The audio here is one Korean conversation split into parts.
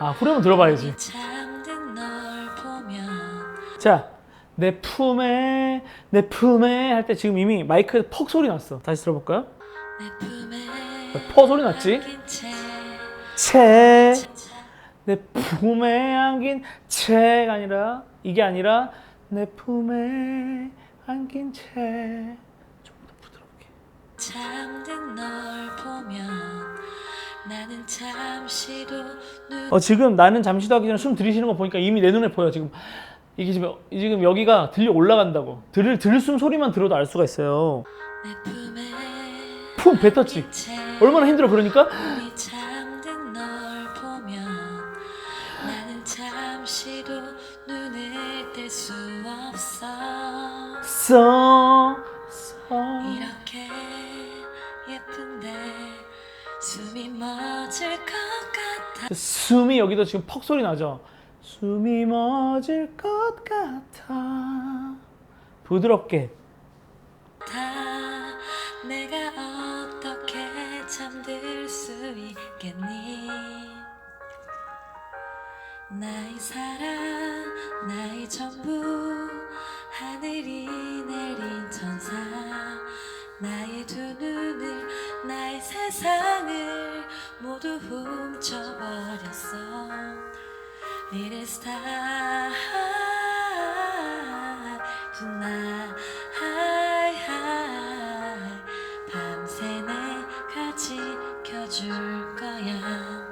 아 후렴 은 들어봐야지. 잠든 널 보면 자, 내 품에 내 품에 할 때 지금 이미 마이크에 퍽 소리 났어. 다시 들어볼까요? 퍼 소리 났지? 채 채. 내 품에 안긴 채가 아니라 이게 아니라 내 품에 안긴 채. 조금 더 부드럽게. 잠든 널 보면 어 지금 나는 잠시도 하기 전에 숨 들이쉬는 거 보니까 이미 내 눈에 보여 지금. 이게 지금 지금 여기가 들려 올라간다고. 들을 들을 숨 소리만 들어도 알 수가 있어요. 품 뱉었지. 얼마나 힘들어 그러니까 써. 써. 이렇게 예쁜데 숨이 멎을 것 같아 숨이 여기도 지금 퍽 소리 나죠? 숨이 멎을 것 같아. 부드럽게. 내가 어떻게 잠들 수 있겠니 나의 사랑 나의 전부 하늘이 내린 천사 세상을 모두 훔쳐버렸어 Little star tonight 밤새 내가 지켜줄 거야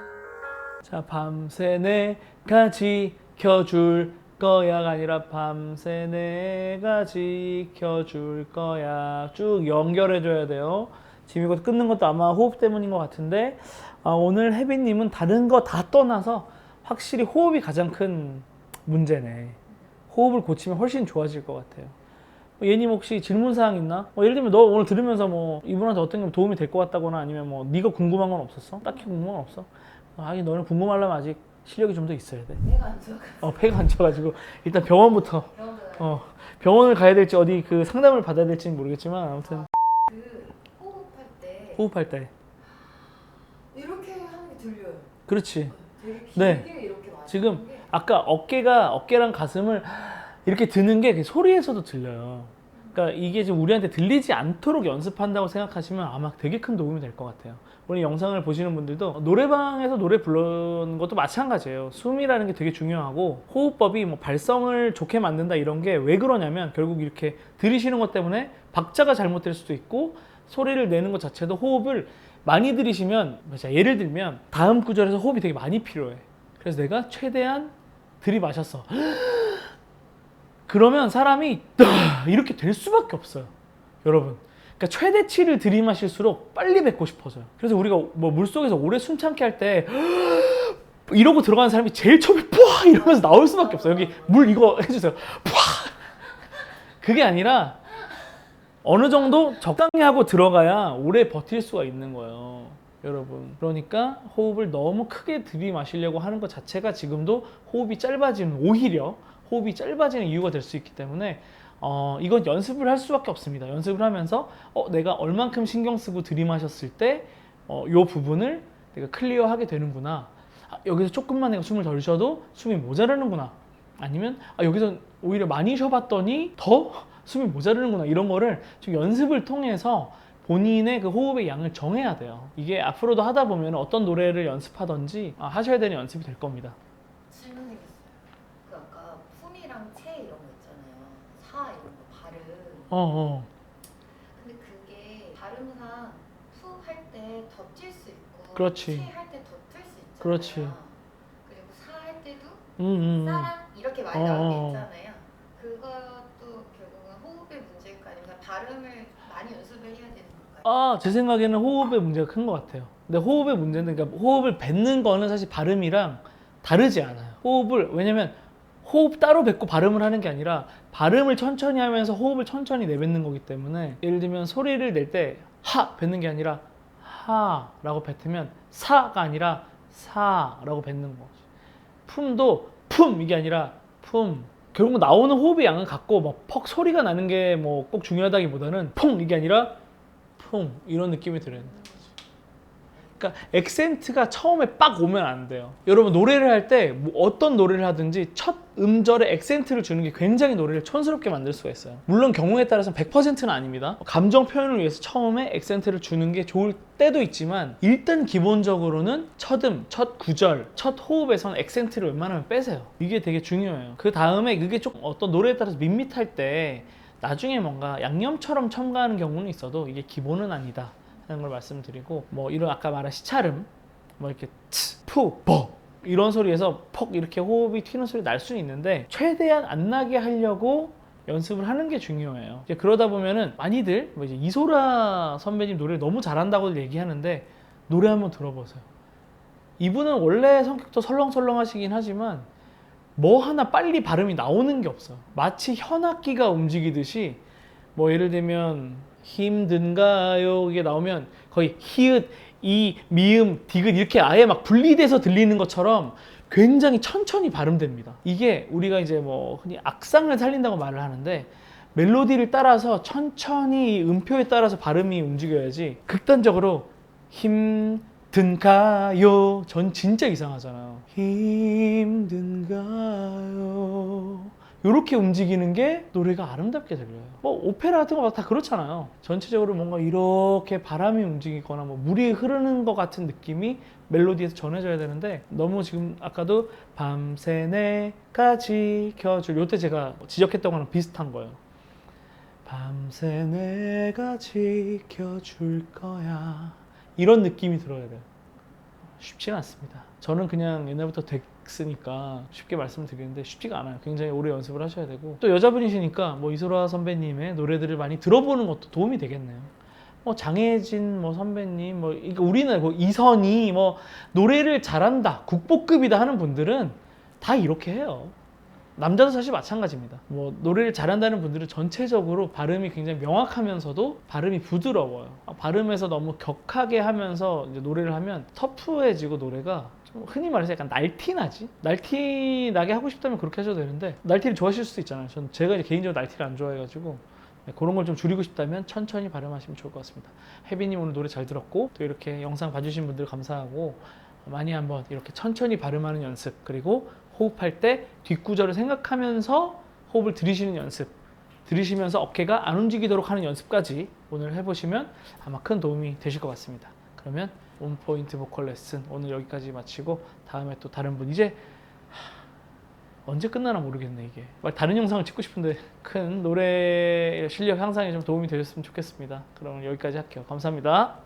자, 밤새 내가 지켜줄 거야가 아니라 밤새 내가 지켜줄 거야. 쭉 연결해 줘야 돼요. 지금 이거 끊는 것도 아마 호흡 때문인 것 같은데, 아, 오늘 혜빈님은 다른 거 다 떠나서 확실히 호흡이 가장 큰 문제네. 호흡을 고치면 훨씬 좋아질 것 같아요. 뭐 예님 혹시 질문 사항 있나? 뭐 예를 들면 너 오늘 들으면서 뭐 이분한테 어떤 게 도움이 될 것 같다거나 아니면 뭐 네가 궁금한 건 없었어? 딱히 궁금한 건 없어? 아니 너는 궁금하려면 아직 실력이 좀 더 있어야 돼. 내가 안 좋아. 어 폐가 안 쪄가지고 일단 병원부터 병원에 어 병원을 가야 될지 어디 그 상담을 받아야 될지는 모르겠지만 아무튼 그 호흡할 때 이렇게 하는 게 들려요. 그렇지. 되게 네. 길게 이렇게 맞 지금 아까 어깨가 어깨랑 가슴을 이렇게 드는 게 그 소리에서도 들려요. 그러니까 이게 지금 우리한테 들리지 않도록 연습한다고 생각하시면 아마 되게 큰 도움이 될 것 같아요. 오늘 영상을 보시는 분들도 노래방에서 노래 부르는 것도 마찬가지예요. 숨이라는 게 되게 중요하고 호흡법이 뭐 발성을 좋게 만든다 이런 게 왜 그러냐면 결국 이렇게 들이쉬는 것 때문에 박자가 잘못될 수도 있고 소리를 내는 것 자체도 호흡을 많이 들이쉬면 자, 예를 들면 다음 구절에서 호흡이 되게 많이 필요해. 그래서 내가 최대한 들이마셨어. 그러면 사람이 이렇게 될 수밖에 없어요. 여러분. 그러니까 최대치를 들이마실수록 빨리 뱉고 싶어져요. 그래서 우리가 뭐 물속에서 오래 숨참게 할 때 이러고 들어가는 사람이 제일 처음에 뿌아 이러면서 나올 수밖에 없어요. 여기 물 이거 해주세요. 뿌아 그게 아니라 어느 정도 적당히 하고 들어가야 오래 버틸 수가 있는 거예요. 여러분. 그러니까 호흡을 너무 크게 들이마시려고 하는 것 자체가 지금도 호흡이 짧아지는 오히려 호흡이 짧아지는 이유가 될 수 있기 때문에 어, 이건 연습을 할 수밖에 없습니다. 연습을 하면서 어, 내가 얼만큼 신경 쓰고 들이마셨을 때 어, 요 부분을 내가 클리어하게 되는구나. 아, 여기서 조금만 내가 숨을 덜 쉬어도 숨이 모자라는구나. 아니면 아, 여기서 오히려 많이 쉬어봤더니 더 숨이 모자르는구나. 이런 거를 좀 연습을 통해서 본인의 그 호흡의 양을 정해야 돼요. 이게 앞으로도 하다 보면 어떤 노래를 연습하든지 아, 하셔야 되는 연습이 될 겁니다. 질문 생겼어요. 그 아까 품이랑 채 이런 거 있잖아요. 사 이런 거 발음. 어, 어. 근데 그게 발음상 푸할때 덧질 수 있고 그렇지. 채할때 덧을 수 있잖아요. 그렇지. 그리고 사 할 때도 음, 음, 음. 사랑 이렇게 많이 어, 나올 때 어. 있잖아요. 그것도 결국은 호흡의 문제일까 아니면 발음을 많이 연습을 해야 되는 건가요? 아, 제 생각에는 호흡의 문제가 큰 것 같아요. 근데 호흡의 문제는 그러니까 호흡을 뱉는 거는 사실 발음이랑 다르지 않아요. 호흡을 왜냐면 호흡 따로 뱉고 발음을 하는 게 아니라 발음을 천천히 하면서 호흡을 천천히 내뱉는 거기 때문에 예를 들면 소리를 낼 때 하 뱉는 게 아니라 하라고 뱉으면 사가 아니라 사라고 뱉는 거지. 품도 품 이게 아니라 품. 결국 나오는 호흡의 양은 같고 막 퍽 소리가 나는 게 뭐 꼭 중요하다기보다는 퐁 이게 아니라 퐁 이런 느낌이 들어요. 그러니까 액센트가 처음에 빡 오면 안 돼요. 여러분 노래를 할 때 뭐 어떤 노래를 하든지 첫 음절에 액센트를 주는 게 굉장히 노래를 촌스럽게 만들 수가 있어요. 물론 경우에 따라서는 100%는 아닙니다. 감정 표현을 위해서 처음에 액센트를 주는 게 좋을 때도 있지만 일단 기본적으로는 첫음, 첫 구절, 첫 호흡에서는 액센트를 웬만하면 빼세요. 이게 되게 중요해요. 그 다음에 그게 조금 어떤 노래에 따라서 밋밋할 때 나중에 뭔가 양념처럼 첨가하는 경우는 있어도 이게 기본은 아니다. 하는 걸 말씀드리고 뭐 이런 아까 말한 시차름 뭐 이렇게 츠, 푸, 버 이런 소리에서 퍽 이렇게 호흡이 튀는 소리 날 수는 있는데 최대한 안 나게 하려고 연습을 하는 게 중요해요. 이제 그러다 보면은 많이들 뭐 이제 이소라 선배님 노래를 너무 잘한다고 얘기하는데 노래 한번 들어보세요. 이분은 원래 성격도 설렁설렁하시긴 하지만 뭐 하나 빨리 발음이 나오는 게 없어요. 마치 현악기가 움직이듯이 뭐 예를 들면 힘든가요 이게 나오면 거의 히읗 이 미음 디귿 이렇게 아예 막 분리돼서 들리는 것처럼 굉장히 천천히 발음됩니다. 이게 우리가 이제 뭐 흔히 악상을 살린다고 말을 하는데 멜로디를 따라서 천천히 음표에 따라서 발음이 움직여야지 극단적으로 힘 든가요 전 진짜 이상하잖아요. 힘든가요 이렇게 움직이는 게 노래가 아름답게 들려요. 뭐 오페라 같은 거 다 그렇잖아요. 전체적으로 뭔가 이렇게 바람이 움직이거나 뭐 물이 흐르는 것 같은 느낌이 멜로디에서 전해져야 되는데 너무 지금 아까도 밤새 내가 지켜줄 요때 제가 지적했던 거랑 비슷한 거예요. 밤새 내가 지켜줄 거야 이런 느낌이 들어야 돼요. 쉽지가 않습니다. 저는 그냥 옛날부터 덱스니까 쉽게 말씀드리는데 쉽지가 않아요. 굉장히 오래 연습을 하셔야 되고 또 여자분이시니까 뭐 이소라 선배님의 노래들을 많이 들어보는 것도 도움이 되겠네요. 뭐 장혜진 뭐 선배님 뭐 그러니까 우리는 뭐 이선희 뭐 노래를 잘한다 국보급이다 하는 분들은 다 이렇게 해요. 남자도 사실 마찬가지입니다. 뭐 노래를 잘한다는 분들은 전체적으로 발음이 굉장히 명확하면서도 발음이 부드러워요. 아, 발음에서 너무 격하게 하면서 이제 노래를 하면 터프해지고 노래가 좀 흔히 말해서 약간 날티나지? 날티 나게 하고 싶다면 그렇게 하셔도 되는데 날티를 좋아하실 수도 있잖아요. 전 제가 이제 개인적으로 날티를 안 좋아해가지고 네, 그런 걸 좀 줄이고 싶다면 천천히 발음하시면 좋을 것 같습니다. 혜빈님 오늘 노래 잘 들었고 또 이렇게 영상 봐주신 분들 감사하고 많이 한번 이렇게 천천히 발음하는 연습 그리고 호흡할 때 뒷구절을 생각하면서 호흡을 들이쉬는 연습 들이쉬면서 어깨가 안 움직이도록 하는 연습까지 오늘 해보시면 아마 큰 도움이 되실 것 같습니다. 그러면 원포인트 보컬 레슨 오늘 여기까지 마치고 다음에 또 다른 분 이제 하, 언제 끝나나 모르겠네 이게 막 다른 영상을 찍고 싶은데 큰 노래 실력 향상에 좀 도움이 되셨으면 좋겠습니다. 그럼 여기까지 할게요. 감사합니다.